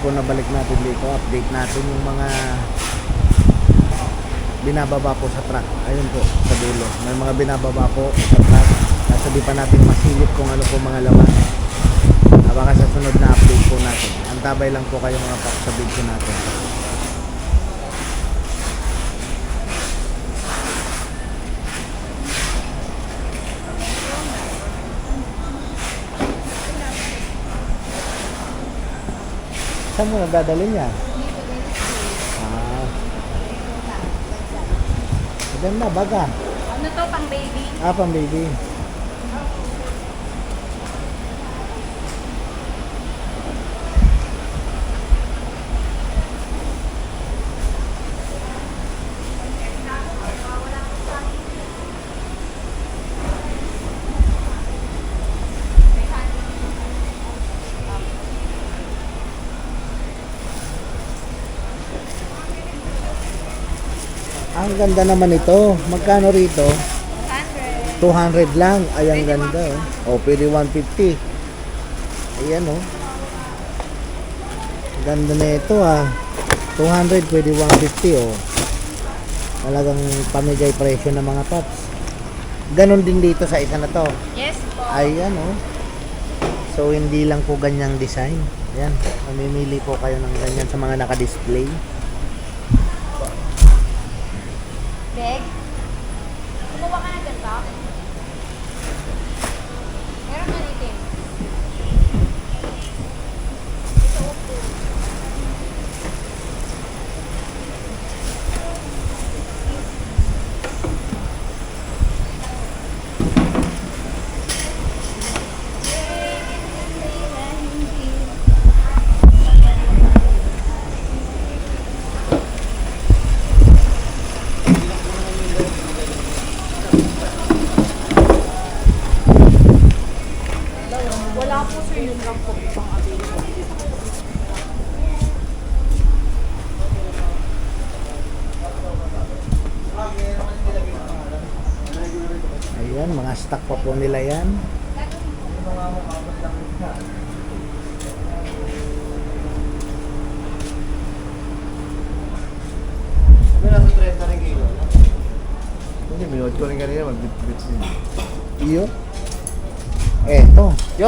Ayan, sa sunod po na balik natin dito, update natin yung mga binababa po sa truck. Ayun po, sa dulo. May mga binababa po sa truck. Kaso pa natin masilip kung ano po mga laman. Ah, baka sa sunod na update po natin. Antabay lang po kayo mga paps sa video natin. Saan mo nadadalhin yan? Ah. Maganda, baga. Ano to, pang baby? Ah, pang baby. Ang ganda naman ito. Magkano rito? 100. 200 lang. Ay, ang ganda. Oh. O, pwede 150. Ayan, oh. Ganda na ito, ah. 200, pwede 150, oh. Talagang pamigay presyo ng mga paps. Ganon din dito sa isa na to. Yes po. Ayan, oh. So, hindi lang po ganyang design. Ayan. Mamimili po kayo ng ganyan sa mga naka-display. big.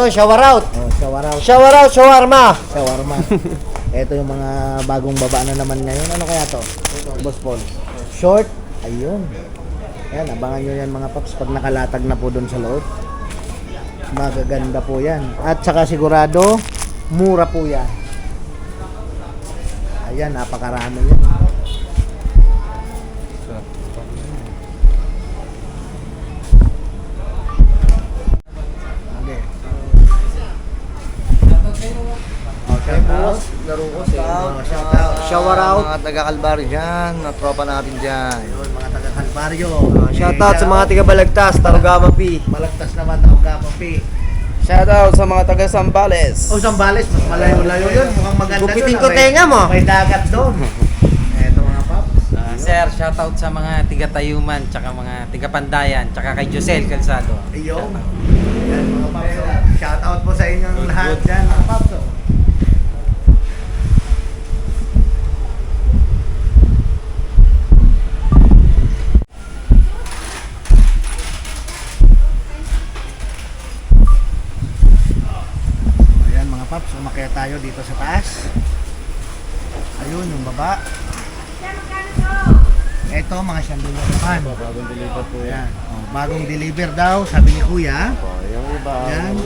Yo, shower out! Oh, shower out. Shower out, shawarma! Shawarma. Ito yung mga bagong baba na naman ngayon. Ano kaya to? Boss Paul. Short. Ayun. Ayan, abangan nyo yan mga paps pag nakalatag na po doon sa loob. Magaganda po yan. At saka sigurado, mura po yan. Ayan, napakarami yan. Shower out. Mga taga-Kalbari dyan, mga tropa natin dyan. Ayun, mga taga Calvario. Shoutout sa mga taga-Balagtas, Tarugama P. Malagtas naman ang Gapapi. Shoutout sa mga taga Sambales. O Zambales, mas malayo-layo yun. Mukhang maganda doon, ko ah. May- tenga mo. May dagat doon. Eto mga paps. Ah, sir, shoutout sa mga tiga-Tayuman, tsaka mga tiga-Pandayan, tsaka kay Josel Calzado. Ayun. Yan mga paps. oh. Shout out po sa inyong lahat dyan mga paps. oh. Ayan mga paps, umakyat tayo dito sa taas. Ayun, yung baba. Ito, mga chandelier naman. Bagong deliver po Ayan. Oh, bagong deliver daw, sabi ni Kuya. Yung iba, Yan.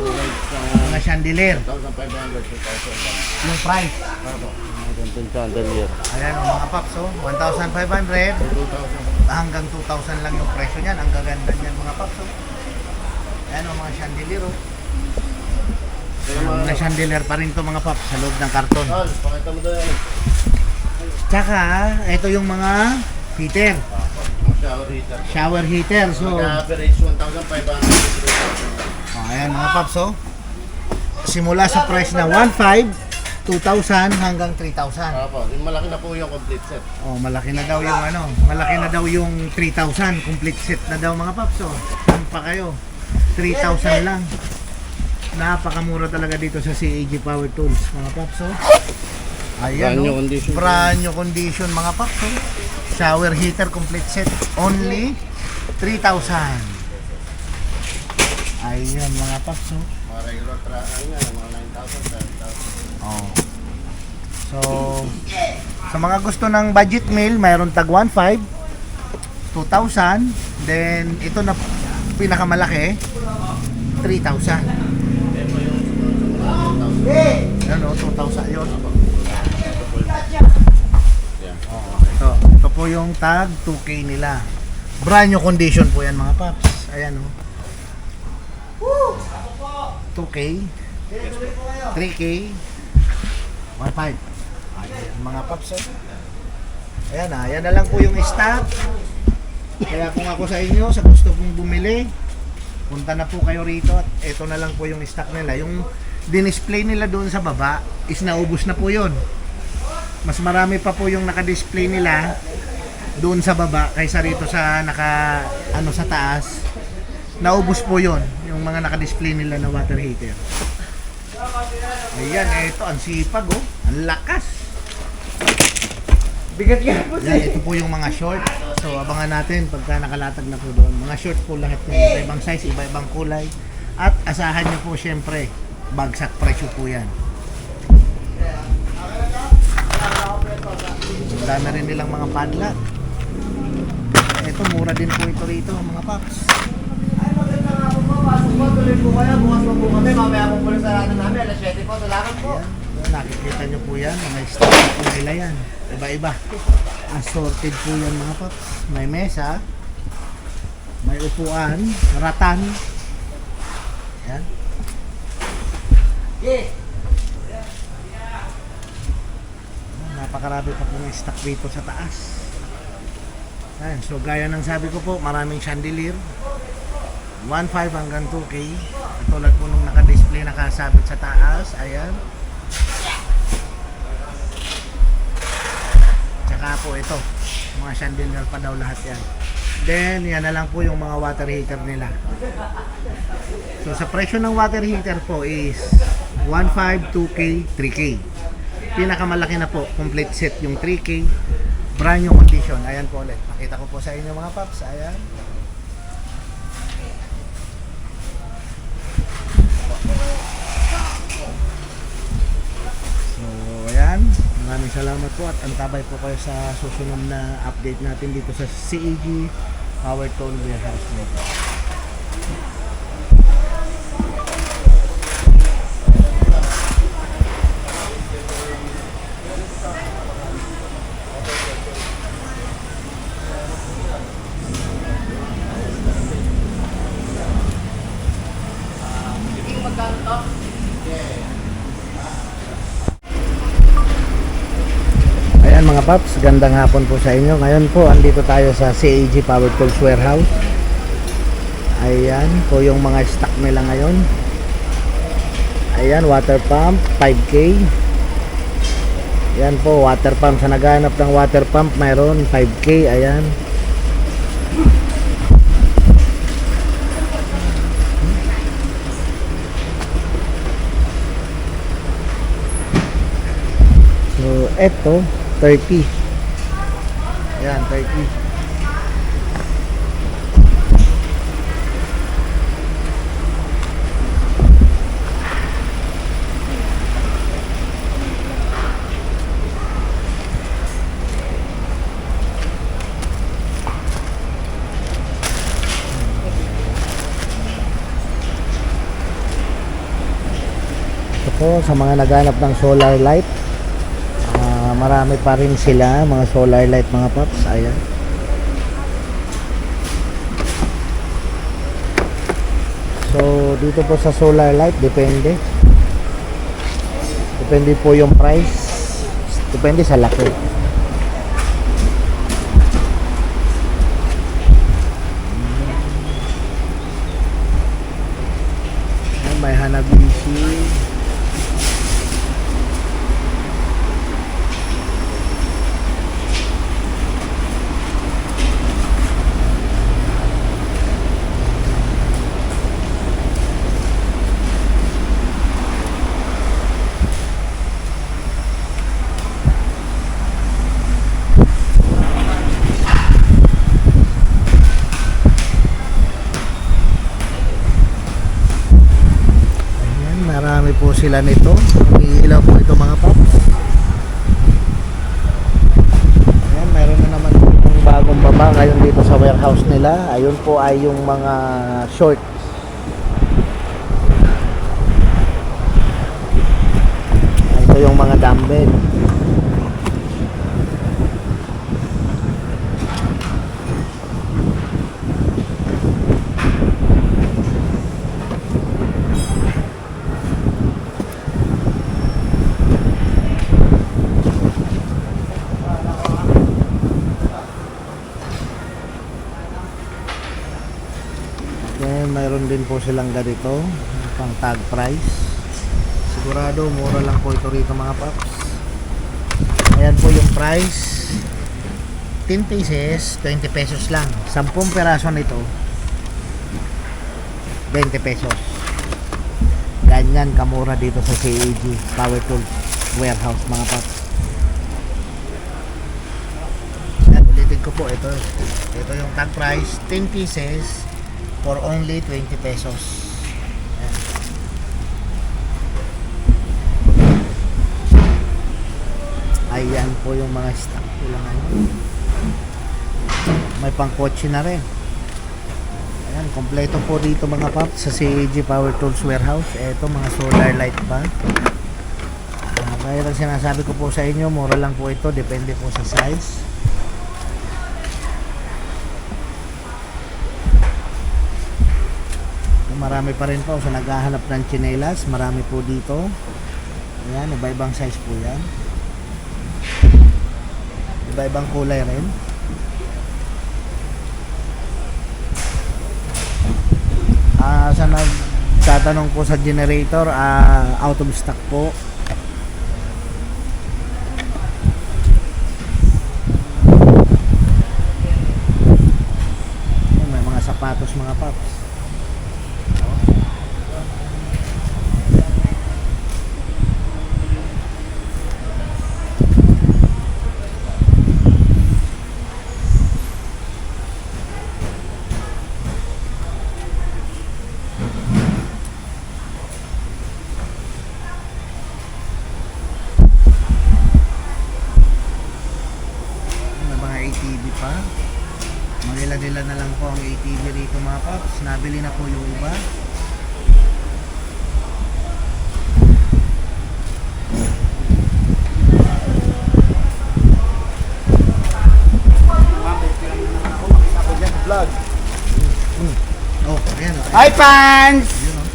Mga chandelier. 1,500, 2,000 Yung price. Mga chandelier. Ayan, oh, mga paps, oh. 1,500 2,000. hanggang 2,000 lang yung presyo niyan. Ang gaganda niyan, mga paps, oh. Ayan, oh, mga chandelier, oh. Mga chandelier pa rin to mga paps sa loob ng karton. Tol, pakita mo doon. Tsaka, ito yung mga heater. Shower heater. Shower heater. So, Mag-average 1,500 oh, ayan mga paps, oh. Simula sa price na 1,500, 2,000 hanggang 3,000. Opo, yung malaki na po yung complete set. Oh, malaki na daw yung ano, malaki na daw yung 3,000, complete set na daw mga paps. Oh. Saan pa kayo? 3,000 lang. Napakamura talaga dito sa CAG Power Tools, mga paps. Oh. Ayan, Brand new oh. condition. Brand new condition, mga paps. Oh. Shower heater complete set. Only 3,000. Ayan, mga paps. Oh. Mga regular tra ano nga, mga 9,000, 10,000. Oh. So, sa mga gusto ng budget meal, mayroon tag 1.5, 2,000, then ito na pinakamalaki, 3,000. Ano, 2,000 yun. Oh, ito. Ito po yung tag 2K nila. Brand new condition po yan mga paps. Ayan oh. 2K. 3K. 1.5. Ayan mga paps eh. Ayan na, yan na lang po yung stock. Kaya kung ako sa inyo, sa gusto kong bumili, punta na po kayo rito at ito na lang po yung stock nila. Yung dinisplay nila doon sa baba is naubos na po yon. Mas marami pa po yung naka-display nila doon sa baba kaysa rito sa naka ano sa taas. Naubos po yon yung mga naka-display nila na water heater. Ayan, ito ang sipag oh. Ang lakas. Bigat nga po Yan, ito po yung mga short. So, abangan natin pagka nakalatag na po doon. Mga short po lahat ng iba-ibang size, iba-ibang kulay. At asahan nyo po syempre, bagsak presyo po yan. Ang dami rin nilang mga padlock. Ito, mura din po ito rito, mga paps. Ay, maganda nga po po. Pasok po, tuloy po kayo. Bukas po po kami. Mamaya po po sa sarado namin. Alas 7 po. Salamat po. Ayan, nakikita nyo po yan. May stock po nila yan. Iba-iba. Assorted po yan mga paps. May mesa. May upuan. Ratan. Ayan. Napakarami pa pong stock dito sa taas. Ayan, so gaya ng sabi ko po, maraming chandelier. 1.5 hanggang 2K. Tulad po nung naka-display nakasabit sa taas. Ayan. Tsaka po ito. Mga chandelier pa daw lahat yan. Then, yan na lang po yung mga water heater nila. So, sa presyo ng water heater po is 1.5, 2K, 3K. Pinakamalaki na po, complete set yung 3K. Brand new condition. Ayan po ulit. Pakita ko po sa inyo mga paps. Ayan. So, ayan. Maraming salamat po at antabay po kayo sa susunod na update natin dito sa CEG Power Tone Warehouse Motor. Mga paps, gandang hapon po sa inyo. Ngayon po, andito tayo sa CAG Power Tools Warehouse. Ayan po yung mga stock nila ngayon. Ayan, water pump, 5K. Ayan po, water pump. Sa naghanap ng water pump, mayroon 5K. Ayan. So, eto, 30. Ayan, 30. Ito sa mga naghanap ng solar light, marami pa rin sila, mga solar light mga paps. Ayan. So, dito po sa solar light, depende. Depende po yung price. Depende sa laki. May Hanabishi. Sila nito. Umiilaw po ito mga paps. Ayan, meron na naman yung bagong baba ngayon dito sa warehouse nila. Ayun po ay yung mga shorts. Ito yung mga dumbbell. Then, mayroon din po silang ganito, pang tag price. Sigurado, mura lang po ito rito mga paps. Ayan po yung price. 10 pieces, 20 pesos lang. 10 peraso nito, 20 pesos. Ganyan kamura dito sa CAG Power Tools Warehouse mga paps. Ulitin ko po ito. Ito yung tag price, 10 pieces for only 20 pesos. Yan. Ayan po yung mga stock nila ngayon. May pangkotse na rin. Ayan, kompleto po dito mga paps sa CAG Power Tools Warehouse. Ito mga solar light pa. Uh, kaya lang sinasabi ko po sa inyo, mura lang po ito. Depende po sa size. Marami pa rin po sa naghahanap ng chinelas. Marami po dito. Ayan, iba-ibang size po yan. Iba-ibang kulay rin. Ah, sa nagtatanong po sa generator, ah, out of stock po. May mga sapatos mga paps. May mga ATV pa. Manila-nila na lang po ang ATV rito mga paps. Nabili na po yung iba. Vlog. Oh, ayan. oh. Hi, fans! Yun, oh.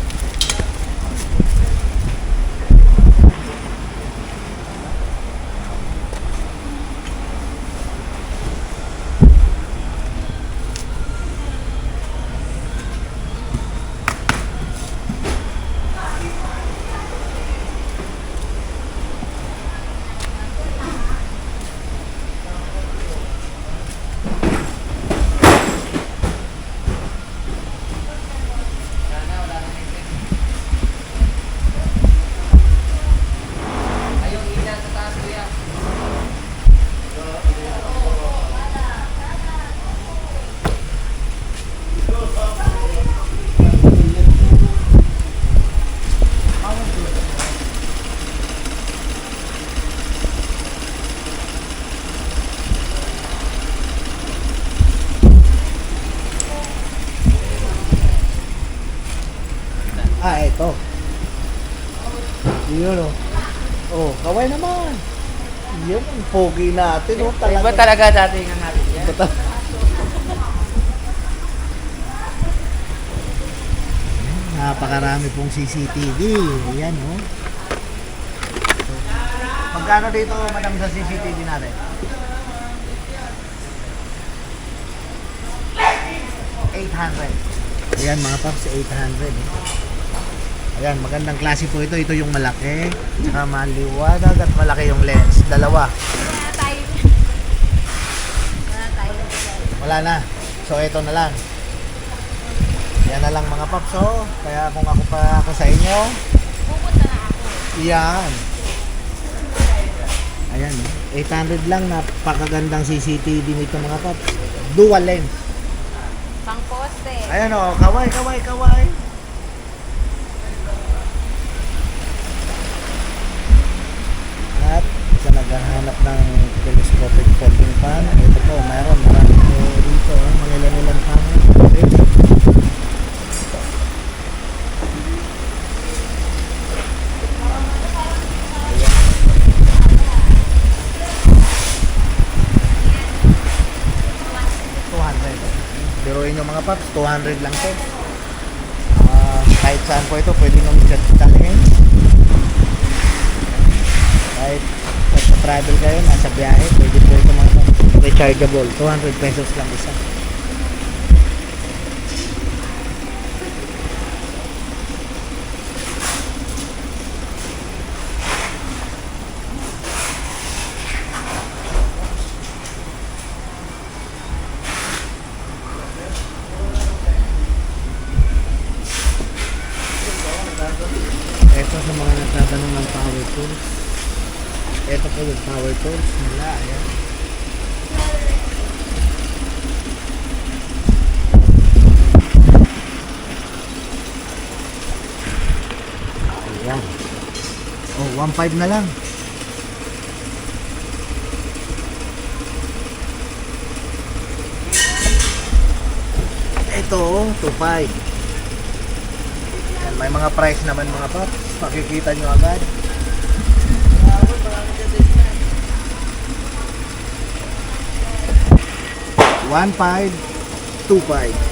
Ah, ito. Yun oh. Oh, kaway naman. Yan ang pogi natin oh. Talaga. Iba talaga dati nga natin yan. Napakarami pong CCTV. Ayan, oh. So, magkano dito, madam, sa CCTV natin? 800. Ayan, mga paps, 800. eh. Ayan, magandang klase po ito. Ito yung malaki. Tsaka maliwanag at malaki yung lens. Dalawa. Wala na tayo. Wala na tayo. Wala na. So ito na lang. Yan na lang mga paps oh. Kaya kung ako pa ako sa inyo, Pupunta na ako. yan. Ayan oh. 800 lang napakagandang CCTV nito mga paps. Dual lens. Pang poste. Ayan oh, kaway, kaway, kaway. Naghahanap ng telescopic folding fan. Ito po, meron. Marami po dito. Oh. Mga ilan-ilan fan. Biruin nyo mga paps, 200 lang to. Ah, kahit saan po ito, pwede nyo chat-chatin. Kahit nagpa-travel kayo, nasa biyahe, pwede po ito mga. Rechargeable, 200 pesos lang isa. Ito sa mga nagtatanong ng power tools. Ito po yung power tools nila. Ayan. Ayan. Oh, 1.5 na lang. Ito, oh, 2.5. Yan, may mga price naman mga paps. Makikita nyo agad. One five, two five.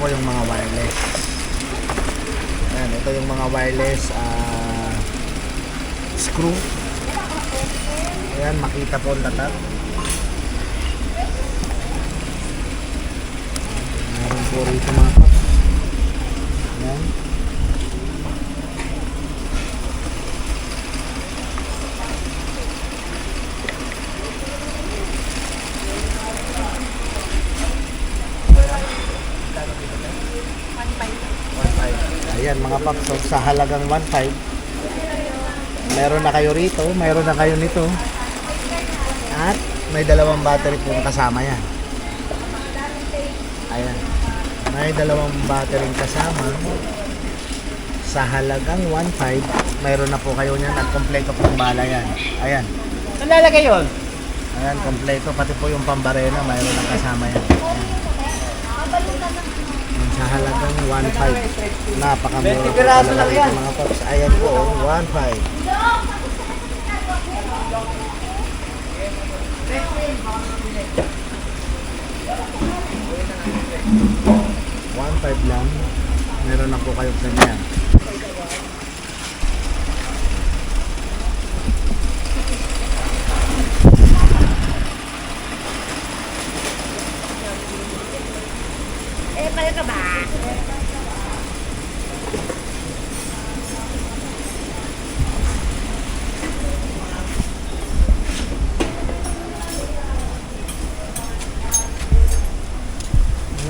Po yung mga wireless. Ayan, ito yung mga wireless ah, screw. Ayan, makita po ang latat. Meron po rito mga paps. Ayan. Ayan mga paps, so, sa halagang 1.5 meron na kayo rito, meron na kayo nito. At may dalawang battery po kasama yan. Ayan. May dalawang battery kasama. Sa halagang 1.5 meron na po kayo niyan at kompleto pong bala yan. Ayan. Saan lalagay yun? ayan kompleto. Pati po yung pambarena mayroon na kasama yan. Ayan. Sa halagang 1.5 napakamura 20 po talaga yan. mga paps ayan po 1.5 1.5 lang. Meron na po kayo ganyan Eh, pala ka ba?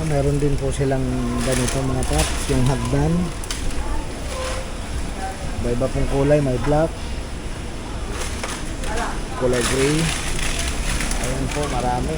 Ah, meron din po silang ganito mga paps, yung hagdan. Iba-iba pong kulay, may black, kulay gray. Ayan po, marami.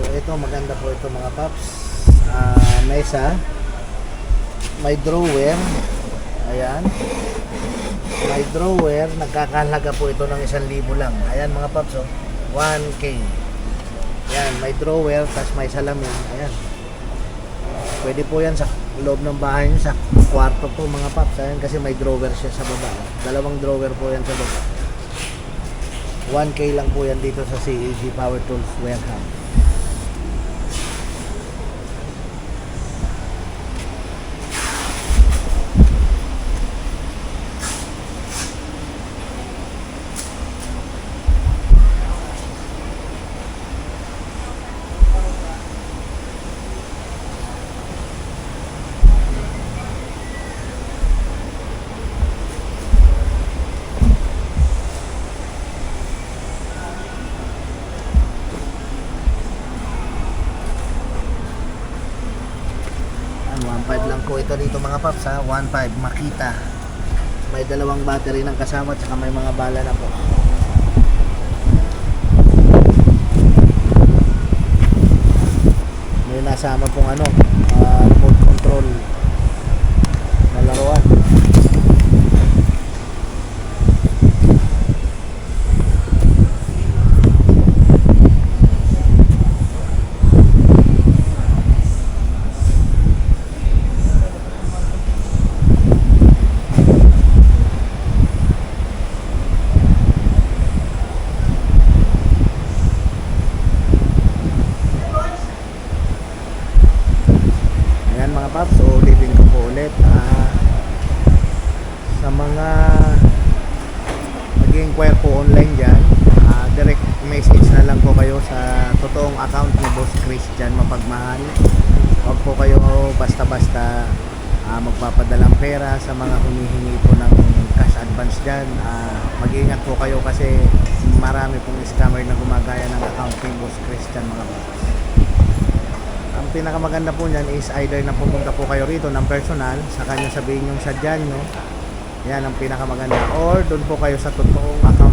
So ito maganda po ito mga paps. Ah, mesa. May drawer. Ayan. May drawer. Nagkakahalaga po ito ng 1,000 lang. Ayan mga paps oh. 1K. Ayan, may drawer tas may salamin. Ayan. Pwede po yan sa loob ng bahay niyo sa kwarto po mga paps. Ayan kasi may drawer siya sa baba. Dalawang drawer po yan sa baba. 1K lang po yan dito sa CAG Power Tools Warehouse. 1.5 Makita. May dalawang battery ng kasama at saka may mga bala na po. May nasama pong ano, ah, remote control na laruan. Ayan mga paps, so ulitin ko po ulit. Ah, sa mga nag-inquire po online dyan, ah, direct message na lang po kayo sa totoong account ni Boss Christian Mapagmahal. Huwag po kayo basta-basta ah, magpapadalang pera sa mga humihingi po ng cash advance dyan. Ah, mag-ingat po kayo kasi marami pong scammer na gumagaya ng account ni Boss Christian mga paps ang pinakamaganda po niyan is either na pumunta po kayo rito ng personal, sa kanya sabihin yung sadyan nyo, yan ang pinakamaganda. Or doon po kayo sa totoong account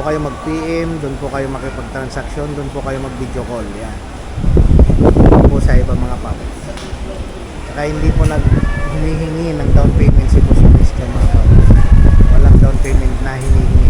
po kayo mag-PM, doon po kayo makipag-transaction, doon po kayo mag-video call. Yan. Doon po sa iba mga paps. Saka hindi po nag humihingi ng down payment si Boss Christian mga paps. Walang down payment na hinihingi